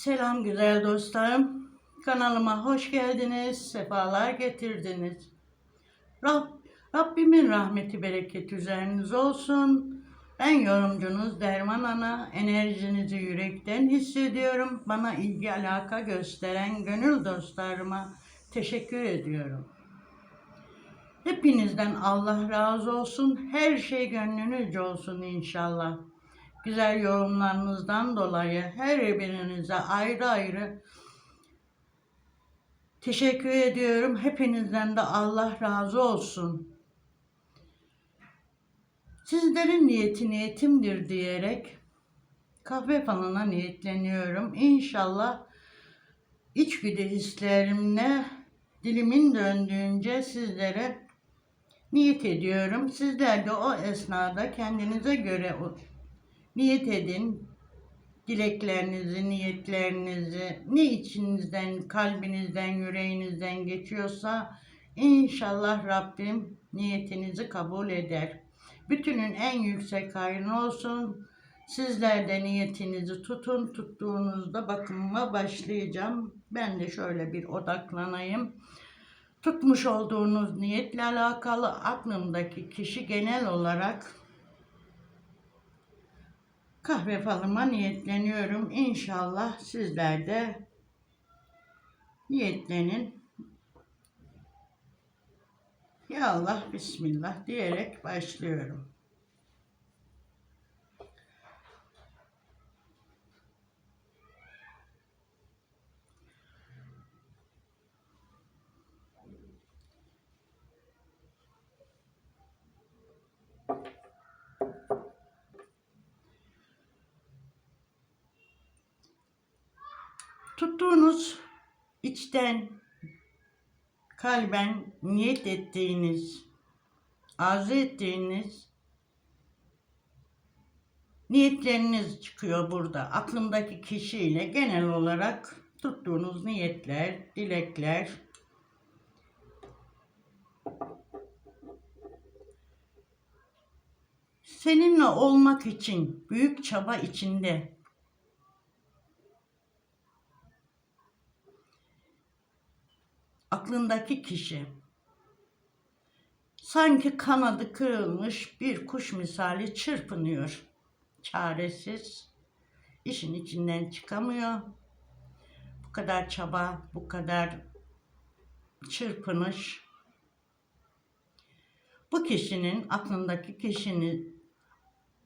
Selam güzel dostlarım. Kanalıma hoş geldiniz, sefalar getirdiniz. Rab, Rabbimin rahmeti bereket üzerinize olsun. Ben yorumcunuz Derman Ana. Enerjinizi yürekten hissediyorum. Bana ilgi alaka gösteren gönül dostlarıma teşekkür ediyorum. Hepinizden Allah razı olsun. Her şey gönlünüzce olsun inşallah. Güzel yorumlarınızdan dolayı her birinize ayrı ayrı teşekkür ediyorum. Hepinizden de Allah razı olsun. Sizlerin niyeti niyetimdir diyerek kahve falına niyetleniyorum. İnşallah içgüdü hislerimle dilimin döndüğünce sizlere niyet ediyorum. Sizler de o esnada kendinize göre niyet edin. Dileklerinizi, niyetlerinizi, ne içinizden, kalbinizden, yüreğinizden geçiyorsa inşallah Rabbim niyetinizi kabul eder. Bütünün en yüksek hayrını olsun. Sizler de niyetinizi tutun. Tuttuğunuzda bakımıma başlayacağım. Ben de şöyle bir odaklanayım. Tutmuş olduğunuz niyetle alakalı aklımdaki kişi genel olarak kahve falıma niyetleniyorum. İnşallah sizler de niyetlenin. Ya Allah Bismillah diyerek başlıyorum. Tuttuğunuz içten kalben niyet ettiğiniz, arzu ettiğiniz niyetleriniz çıkıyor burada. Aklımdaki kişiyle genel olarak tuttuğunuz niyetler, dilekler, seninle olmak için büyük çaba içinde aklındaki kişi sanki kanadı kırılmış bir kuş misali çırpınıyor. Çaresiz, işin içinden çıkamıyor. Bu kadar çaba, bu kadar çırpınış. Bu kişinin, aklındaki kişinin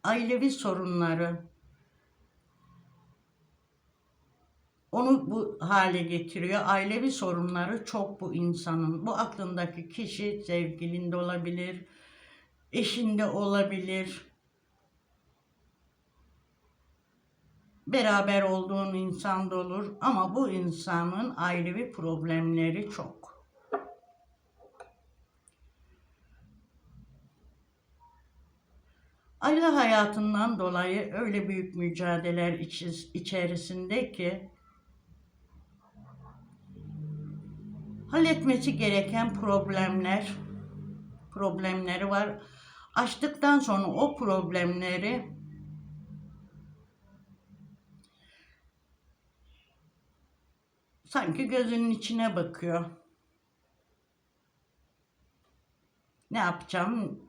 ailevi sorunları, onu bu hale getiriyor. Ailevi sorunları çok bu insanın. Bu aklındaki kişi sevgilinde olabilir, eşinde olabilir. Beraber olduğun insan da olur ama bu insanın ailevi problemleri çok. Aile hayatından dolayı öyle büyük mücadeleler içerisinde ki halletmesi gereken problemler problemleri var. Açtıktan sonra o problemleri sanki gözünün içine bakıyor. Ne yapacağım,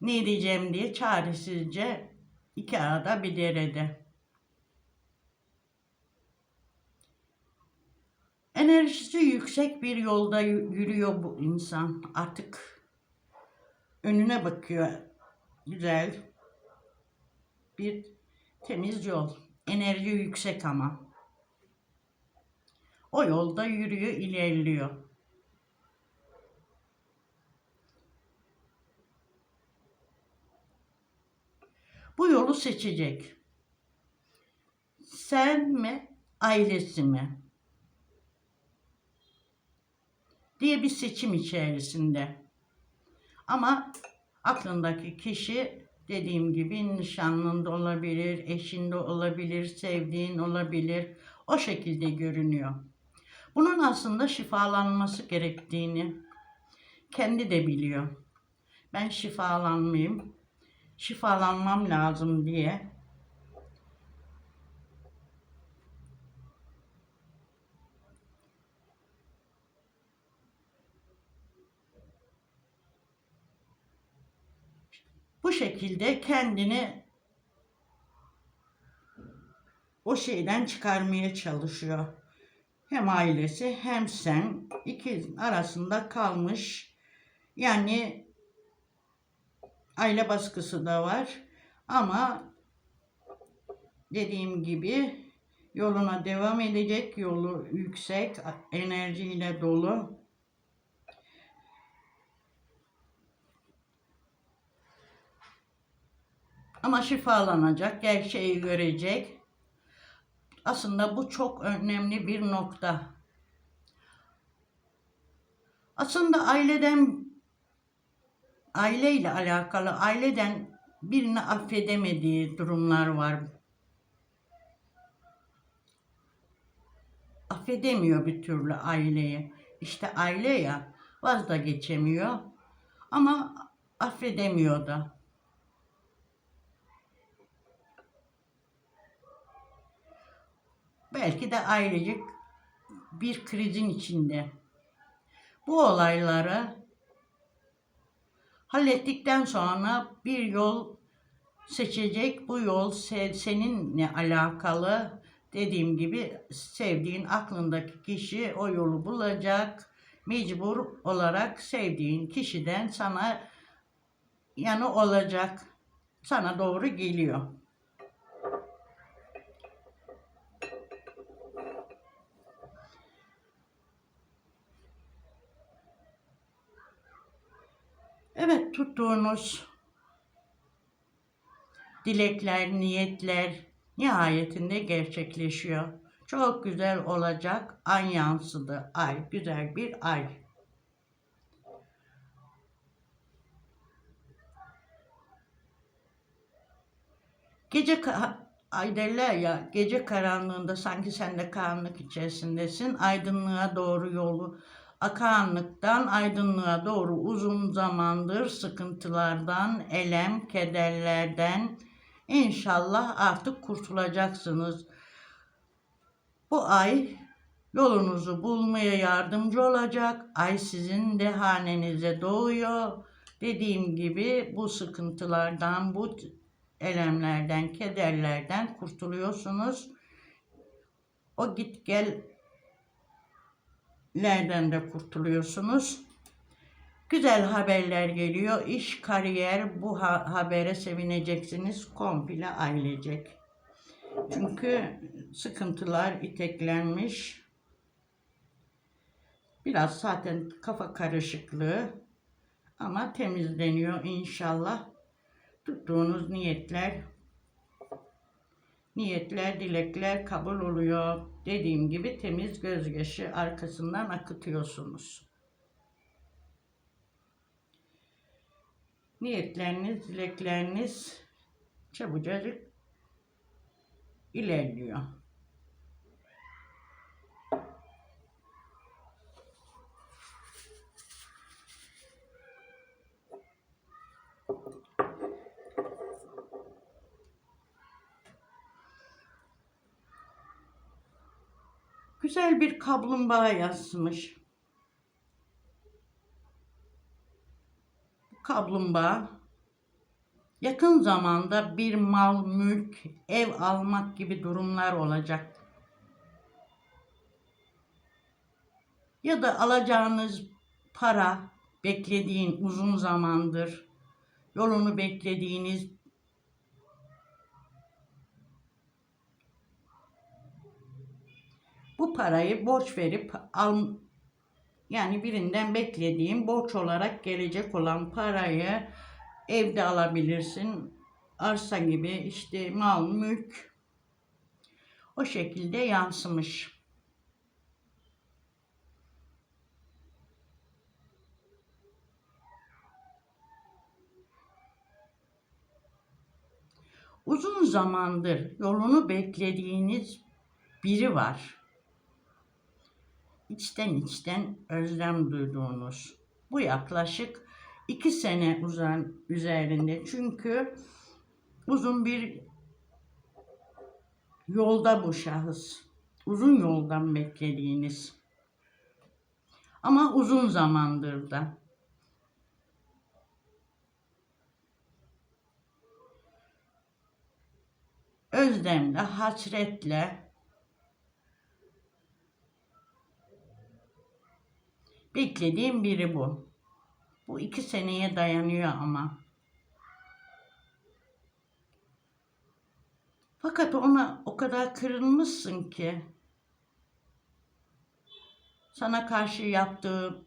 ne diyeceğim diye çaresizce iki arada bir derede. Enerjisi yüksek bir yolda yü- yürüyor bu insan. Artık önüne bakıyor. Güzel. Bir temiz yol. Enerji yüksek ama. O yolda yürüyor, ilerliyor. Bu yolu seçecek. Sen mi, ailesi mi? Diye bir seçim içerisinde. Ama aklındaki kişi dediğim gibi nişanlında olabilir, eşinde olabilir, sevdiğin olabilir. O şekilde görünüyor. Bunun aslında şifalanması gerektiğini kendi de biliyor. Ben şifalanmayayım, şifalanmam lazım diye Bu şekilde kendini o şeyden çıkarmaya çalışıyor. Hem ailesi hem sen iki arasında kalmış. Yani aile baskısı da var ama dediğim gibi yoluna devam edecek. Yolu yüksek, enerjiyle dolu. Ama şifalanacak, gerçeği görecek. Aslında bu çok önemli bir nokta. Aslında aileden aileyle alakalı aileden birini affedemediği durumlar var. Affedemiyor bir türlü aileyi. İşte aile ya vaz da geçemiyor ama affedemiyor da. Belki de ailecek bir krizin içinde. Bu olayları hallettikten sonra bir yol seçecek. Bu yol se- seninle alakalı. Dediğim gibi sevdiğin aklındaki kişi o yolu bulacak. Mecbur olarak sevdiğin kişiden sana yanı olacak. Sana doğru geliyor. Evet tuttuğunuz dilekler, niyetler nihayetinde gerçekleşiyor. Çok güzel olacak. Ay yansıdı. Ay, güzel bir ay. Gece ay derler ya gece karanlığında sanki sen de karanlık içerisindesin. Aydınlığa doğru yolu akaranlıktan aydınlığa doğru uzun zamandır sıkıntılardan, elem, kederlerden inşallah artık kurtulacaksınız. Bu ay yolunuzu bulmaya yardımcı olacak. Ay sizin de hanenize doğuyor. Dediğim gibi bu sıkıntılardan, bu elemlerden, kederlerden kurtuluyorsunuz. O git gel lerden de kurtuluyorsunuz. Güzel haberler geliyor. İş, kariyer bu ha- habere sevineceksiniz komple ailecek. Çünkü sıkıntılar iteklenmiş. Biraz zaten kafa karışıklığı ama temizleniyor inşallah. Tuttuğunuz niyetler niyetler, dilekler kabul oluyor. Dediğim gibi temiz gözyaşı arkasından akıtıyorsunuz. Niyetleriniz, dilekleriniz çabucacık ilerliyor. Güzel bir kaplumbağa yazmış. Bu kaplumbağa yakın zamanda bir mal, mülk, ev almak gibi durumlar olacak. Ya da alacağınız para beklediğin uzun zamandır yolunu beklediğiniz bu parayı borç verip al yani birinden beklediğin borç olarak gelecek olan parayı evde alabilirsin. Arsa gibi işte mal, mülk o şekilde yansımış. Uzun zamandır yolunu beklediğiniz biri var içten içten özlem duyduğunuz. Bu yaklaşık iki sene uzan üzerinde çünkü uzun bir yolda bu şahıs. Uzun yoldan beklediğiniz. Ama uzun zamandır da. Özlemle, hasretle beklediğim biri bu. Bu iki seneye dayanıyor ama. Fakat ona o kadar kırılmışsın ki sana karşı yaptığı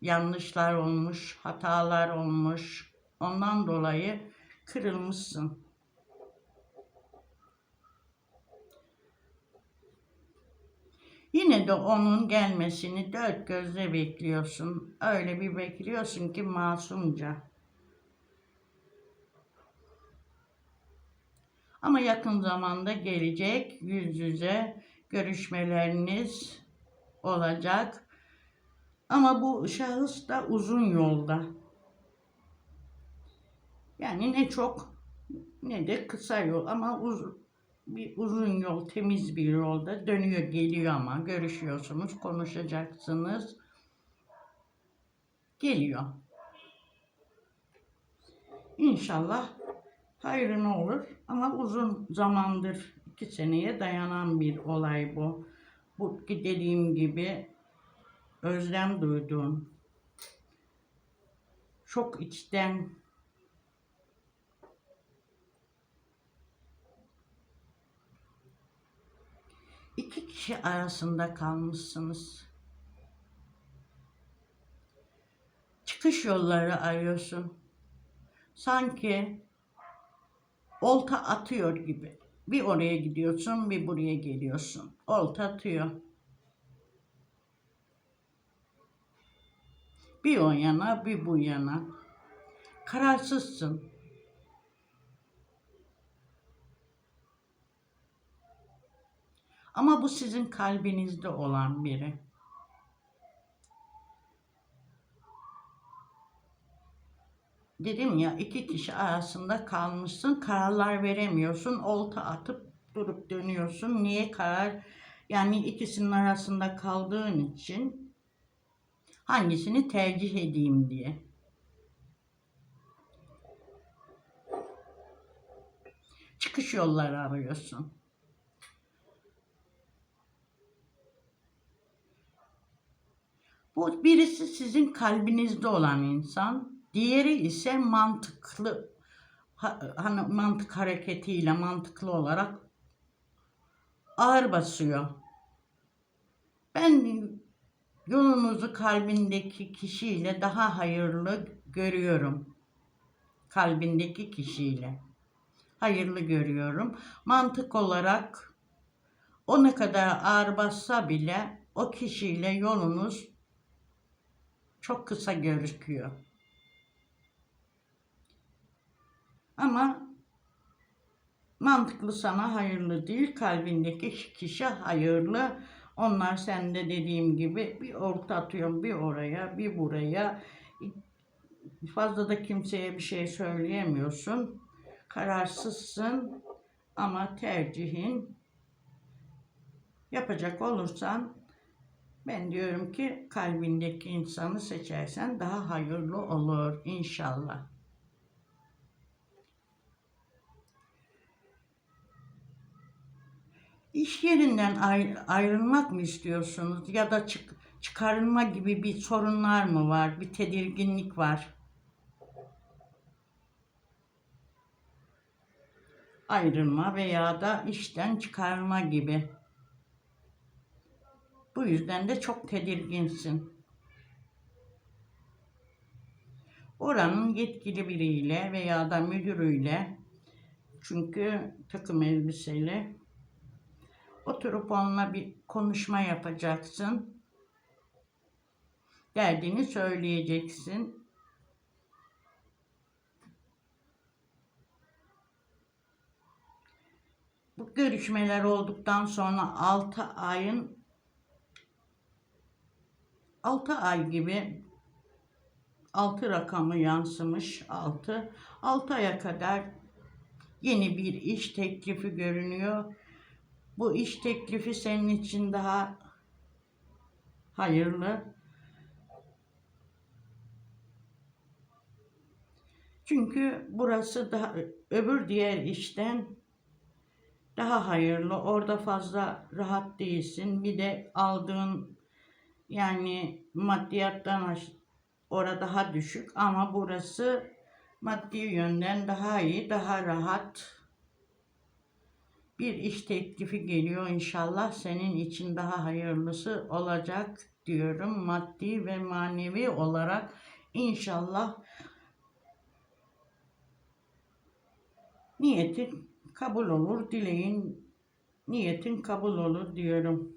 yanlışlar olmuş, hatalar olmuş. Ondan dolayı kırılmışsın. Yine de onun gelmesini dört gözle bekliyorsun. Öyle bir bekliyorsun ki masumca. Ama yakın zamanda gelecek yüz yüze görüşmeleriniz olacak. Ama bu şahıs da uzun yolda. Yani ne çok ne de kısa yol ama uzun bir uzun yol, temiz bir yolda dönüyor, geliyor ama görüşüyorsunuz, konuşacaksınız. Geliyor. İnşallah hayrına olur ama uzun zamandır iki seneye dayanan bir olay bu. Bu dediğim gibi özlem duyduğun, çok içten iki kişi arasında kalmışsınız. Çıkış yolları arıyorsun. Sanki olta atıyor gibi. Bir oraya gidiyorsun, bir buraya geliyorsun. Olta atıyor. Bir o yana, bir bu yana. Kararsızsın. Ama bu sizin kalbinizde olan biri. Dedim ya iki kişi arasında kalmışsın, kararlar veremiyorsun, olta atıp durup dönüyorsun. Niye karar? Yani ikisinin arasında kaldığın için hangisini tercih edeyim diye. Çıkış yolları arıyorsun. Bu birisi sizin kalbinizde olan insan, diğeri ise mantıklı ha- hani mantık hareketiyle mantıklı olarak ağır basıyor. Ben yolunuzu kalbindeki kişiyle daha hayırlı görüyorum. Kalbindeki kişiyle hayırlı görüyorum. Mantık olarak o ne kadar ağır bassa bile o kişiyle yolunuz çok kısa gözüküyor. Ama mantıklı sana hayırlı değil, kalbindeki kişi hayırlı. Onlar sende dediğim gibi bir orta atıyorsun bir oraya, bir buraya. Fazla da kimseye bir şey söyleyemiyorsun. Kararsızsın ama tercihin yapacak olursan ben diyorum ki kalbindeki insanı seçersen daha hayırlı olur inşallah. İş yerinden ayr- ayrılmak mı istiyorsunuz ya da çık çıkarılma gibi bir sorunlar mı var? Bir tedirginlik var. Ayrılma veya da işten çıkarma gibi. Bu yüzden de çok tedirginsin. Oranın yetkili biriyle veya da müdürüyle çünkü takım elbiseyle oturup onunla bir konuşma yapacaksın. Derdini söyleyeceksin. Bu görüşmeler olduktan sonra 6 ayın 6 ay gibi 6 rakamı yansımış 6. 6 aya kadar yeni bir iş teklifi görünüyor. Bu iş teklifi senin için daha hayırlı. Çünkü burası da öbür diğer işten daha hayırlı. Orada fazla rahat değilsin. Bir de aldığın yani maddiyattan orada daha düşük ama burası maddi yönden daha iyi, daha rahat. Bir iş teklifi geliyor inşallah senin için daha hayırlısı olacak diyorum. Maddi ve manevi olarak inşallah niyetin kabul olur, dileğin niyetin kabul olur diyorum.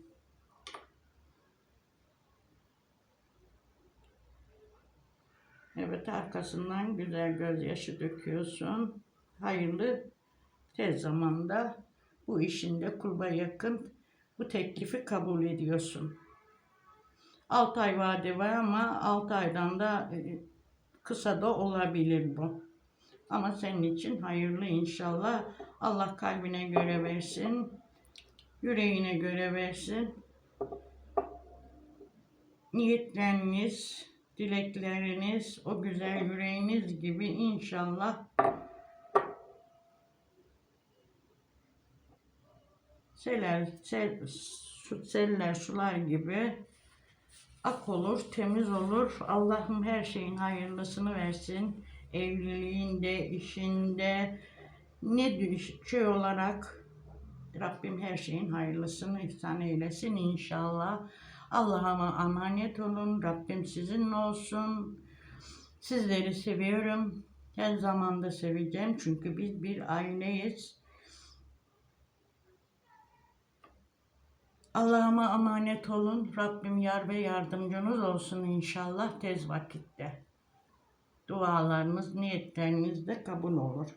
Evet arkasından güzel gözyaşı döküyorsun. Hayırlı tez zamanda bu işinde kurba yakın bu teklifi kabul ediyorsun. 6 ay vade var ama 6 aydan da e, kısa da olabilir bu. Ama senin için hayırlı inşallah. Allah kalbine göre versin. Yüreğine göre versin. Niyetleriniz, dilekleriniz, o güzel yüreğiniz gibi inşallah seller, sel, su, seller, sular gibi ak olur, temiz olur. Allah'ım her şeyin hayırlısını versin. Evliliğinde, işinde, ne şey olarak Rabbim her şeyin hayırlısını ihsan eylesin inşallah. Allah'a emanet olun. Rabbim sizinle olsun. Sizleri seviyorum. Her zaman da seveceğim çünkü biz bir aileyiz. Allah'ıma emanet olun. Rabbim yar ve yardımcınız olsun inşallah tez vakitte. Dualarınız, niyetleriniz de kabul olur.